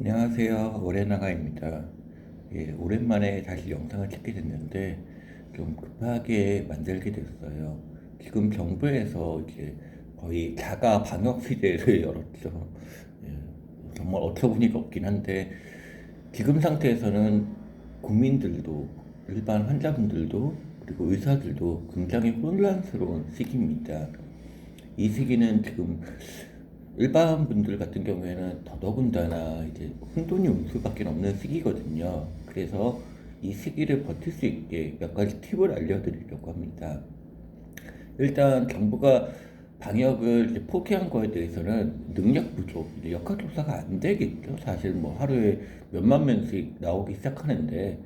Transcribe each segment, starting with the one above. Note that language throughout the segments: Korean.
안녕하세요. 오레나가입니다. 예, 오랜만에 다시 영상을 찍게 됐는데 좀 급하게 만들게 됐어요. 지금 정부에서 이제 거의 자가 방역 시대를 열었죠. 예, 정말 어처구니가 없긴 한데 지금 상태에서는 국민들도 일반 환자분들도 그리고 의사들도 굉장히 혼란스러운 시기입니다. 이 시기는 지금 일반 분들 같은 경우에는 더더군다나 이제 혼돈이 올 수밖에 없는 시기거든요. 그래서 이 시기를 버틸 수 있게 몇 가지 팁을 알려드리려고 합니다. 일단 정부가 방역을 포기한 거에 대해서는 능력 부족, 이제 역할 조사가 안 되겠죠. 사실 뭐 하루에 몇만 명씩 나오기 시작하는데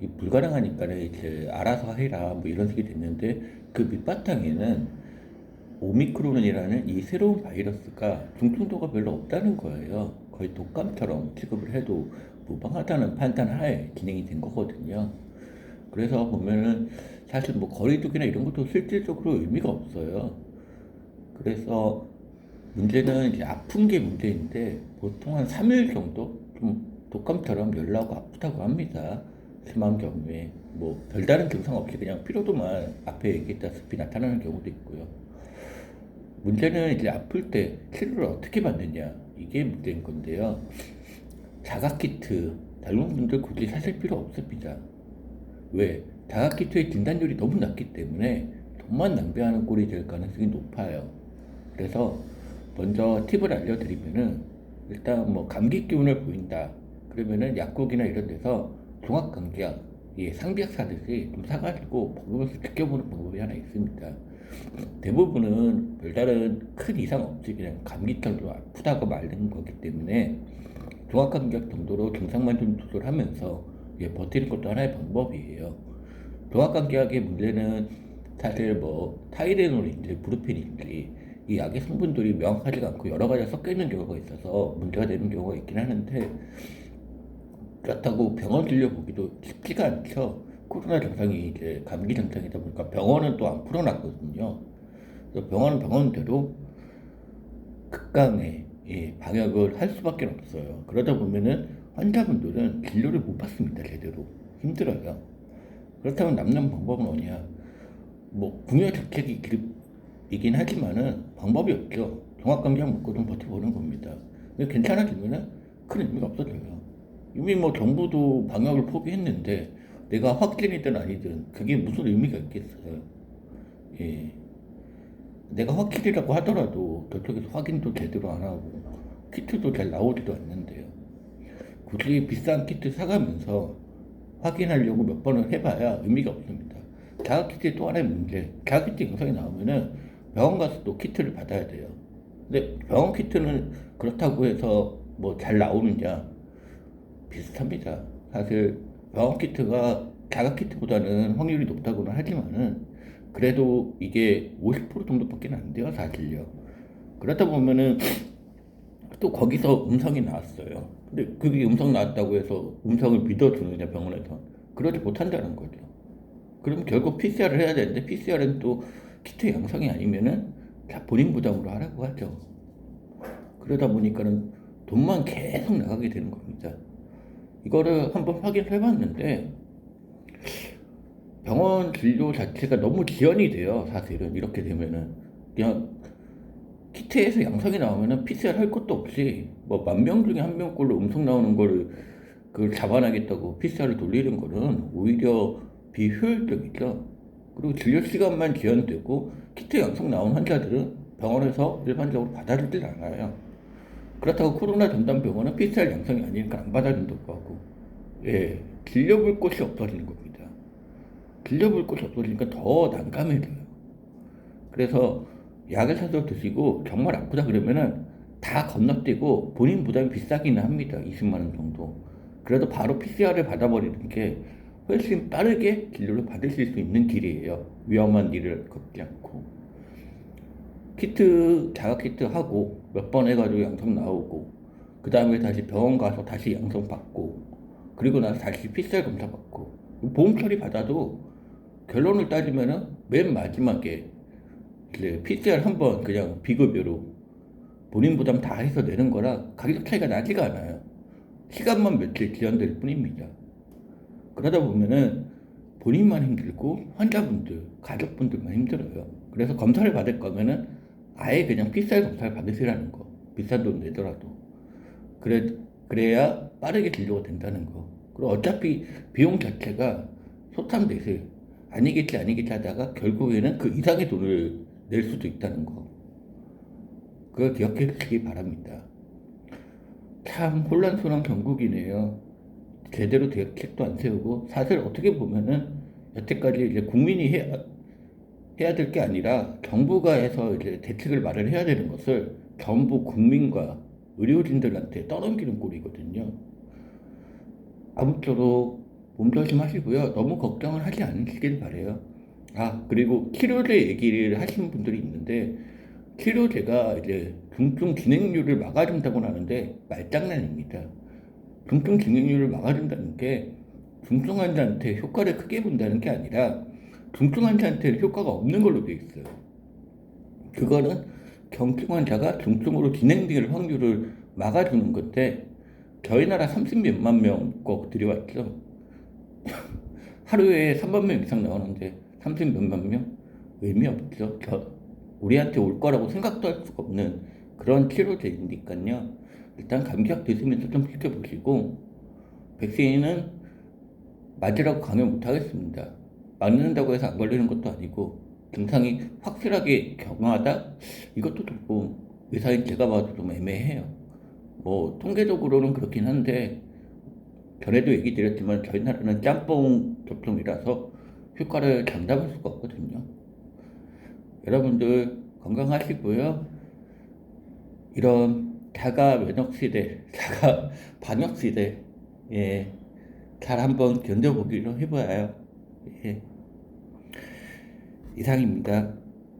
이 불가능하니까는 이제 알아서 해라 뭐 이런 식이 됐는데 그 밑바탕에는 오미크론이라는 이 새로운 바이러스가 중증도가 별로 없다는 거예요. 거의 독감처럼 취급을 해도 무방하다는 판단 하에 진행이 된 거거든요. 그래서 보면은 사실 뭐 거리두기나 이런 것도 실질적으로 의미가 없어요. 그래서 문제는 이제 아픈 게 문제인데 보통 한 3일 정도 좀 독감처럼 열나고 아프다고 합니다. 심한 경우에 뭐 별다른 증상 없이 그냥 피로도만 앞에 얘기했다시피 나타나는 경우도 있고요. 문제는 이제 아플 때 치료를 어떻게 받느냐 이게 문제인 건데요. 자가키트 다른 분들 굳이 사실 필요 없습니다. 왜? 자가키트의 진단율이 너무 낮기 때문에 돈만 낭비하는 꼴이 될 가능성이 높아요. 그래서 먼저 팁을 알려드리면은 일단 뭐 감기 기운을 보인다. 그러면은 약국이나 이런 데서 종합 감기약, 예, 상비약 사듯이 좀 사가지고 먹으면서 지켜보는 방법이 하나 있습니다. 대부분은 별다른 큰 이상 없이 그냥 감기처럼 좀 아프다고 말는 거기 때문에 종합감기약 정도로 증상만 좀 조절하면서 예, 버티는 것도 하나의 방법이에요. 종합감기약의 문제는 사실 뭐 타이레놀인지 브루펜인지 이 약의 성분들이 명확하지가 않고 여러 가지가 섞여 있는 경우가 있어서 문제가 되는 경우가 있긴 하는데 그렇다고 병원 들려보기도 쉽지가 않죠. 코로나 증상이 이제 감기 증상이다 보니까 병원은 또 안 풀어놨거든요. 그래서 병원은 병원대로 극강의 예, 방역을 할 수밖에 없어요. 그러다 보면은 환자분들은 진료를 못 받습니다. 제대로 힘들어요. 그렇다면 남는 방법은 뭐냐? 뭐 국내 정책이 기름이긴 하지만은 방법이 없죠. 종합감기약 먹고 좀 버텨보는 겁니다. 괜찮아지면은 큰 의미가 없어져요. 이미 뭐 정부도 방역을 포기했는데 내가 확진이든 아니든 그게 무슨 의미가 있겠어요. 예. 내가 확진이라고 하더라도 저쪽에서 확인도 제대로 안 하고 키트도 잘 나오지도 않는데요. 굳이 비싼 키트 사가면서 확인하려고 몇 번을 해봐야 의미가 없습니다. 자가 키트의 또 하나의 문제, 자가 키트 영상이 나오면은 병원 가서 또 키트를 받아야 돼요. 근데 병원 키트는 그렇다고 해서 뭐 잘 나오느냐 비슷합니다. 사실 병원 키트가 자가 키트보다는 확률이 높다고는 하지만은 그래도 이게 50% 정도밖에 안 돼요 사실요. 그러다 보면은 또 거기서 음성이 나왔어요. 근데 그게 음성 나왔다고 해서 음성을 믿어주느냐 병원에서 그러지 못한다는 거죠. 그럼 결국 PCR을 해야 되는데 PCR은 또 키트 양성이 아니면은 다 본인 부담으로 하라고 하죠. 그러다 보니까는 돈만 계속 나가게 되는 겁니다. 이거를 한번 확인을 해봤는데 병원 진료 자체가 너무 지연이 돼요. 사실은 이렇게 되면은 그냥 키트에서 양성이 나오면은 PCR 할 것도 없이 뭐 만 명 중에 한 명꼴로 음성 나오는 거를 그걸 잡아내겠다고 PCR을 돌리는 거는 오히려 비효율적이죠. 그리고 진료 시간만 지연되고 키트 양성 나온 환자들은 병원에서 일반적으로 받아주질 않아요. 그렇다고 코로나 전담 병원은 PCR 양성이 아니니까 안 받아준다고 하고, 예, 길려볼 곳이 없어지는 겁니다. 길려볼 곳이 없어지니까 더 난감해져요. 그래서 약을 사서 드시고 정말 아프다 그러면은 다 건너뛰고 본인 부담이 비싸기는 합니다. 20만 원 정도. 그래도 바로 PCR을 받아버리는 게 훨씬 빠르게 진료를 받으실 수 있는 길이에요. 위험한 일을 겪지 않고. 키트, 자가 키트 하고 몇 번 해가지고 양성 나오고 그 다음에 다시 병원 가서 다시 양성 받고 그리고 나서 다시 PCR 검사 받고 보험 처리 받아도 결론을 따지면은 맨 마지막에 이제 PCR 한 번 그냥 비급여로 본인 부담 다 해서 내는 거라 가격 차이가 나지가 않아요. 시간만 며칠 지연될 뿐입니다. 그러다 보면은 본인만 힘들고 환자분들, 가족분들만 힘들어요. 그래서 검사를 받을 거면은 아예 그냥 PCR 검사를 받으시라는 거. 비싼 돈 내더라도. 그래, 그래야 빠르게 진료가 된다는 거. 그리고 어차피 비용 자체가 소탐대세 아니겠지 아니겠지 하다가 결국에는 그 이상의 돈을 낼 수도 있다는 거. 그걸 기억해 주시기 바랍니다. 참 혼란스러운 전국이네요. 제대로 대책도 안 세우고 사실 어떻게 보면은 여태까지 이제 국민이 해야 해야 될 게 아니라 정부가 해서 이제 대책을 말을 해야 되는 것을 전부 국민과 의료진들한테 떠넘기는 꼴이거든요. 아무쪼록 몸조심하시고요. 너무 걱정을 하지 않으시길 바래요. 아 그리고 치료제 얘기를 하시는 분들이 있는데 치료제가 이제 중증 진행률을 막아준다고 하는데 말장난입니다. 중증 진행률을 막아준다는 게 중증 환자한테 효과를 크게 본다는 게 아니라 중증 환자한테 효과가 없는 걸로 돼 있어요. 그거는 경증 환자가 중증으로 진행될 확률을 막아주는 건데 저희 나라 30몇만 명거 들여왔죠. 하루에 3만 명 이상 나오는데 30 몇만 명? 의미 없죠. 저, 우리한테 올 거라고 생각도 할 수가 없는 그런 치료제이니까요. 일단 감기약 드시면서 좀 지켜보시고 백신은 맞으라고 강요 못 하겠습니다. 맞는다고 해서 안 걸리는 것도 아니고 증상이 확실하게 경화하다 이것도 조금 의사인 제가 봐도 좀 애매해요. 뭐 통계적으로는 그렇긴 한데 전에도 얘기 드렸지만 저희 나라는 짬뽕 접종이라서 효과를 장담할 수가 없거든요. 여러분들 건강하시고요. 이런 자가 면역 시대, 자가 방역 시대, 예, 잘 한번 견뎌보기로 해봐요. 예. 이상입니다.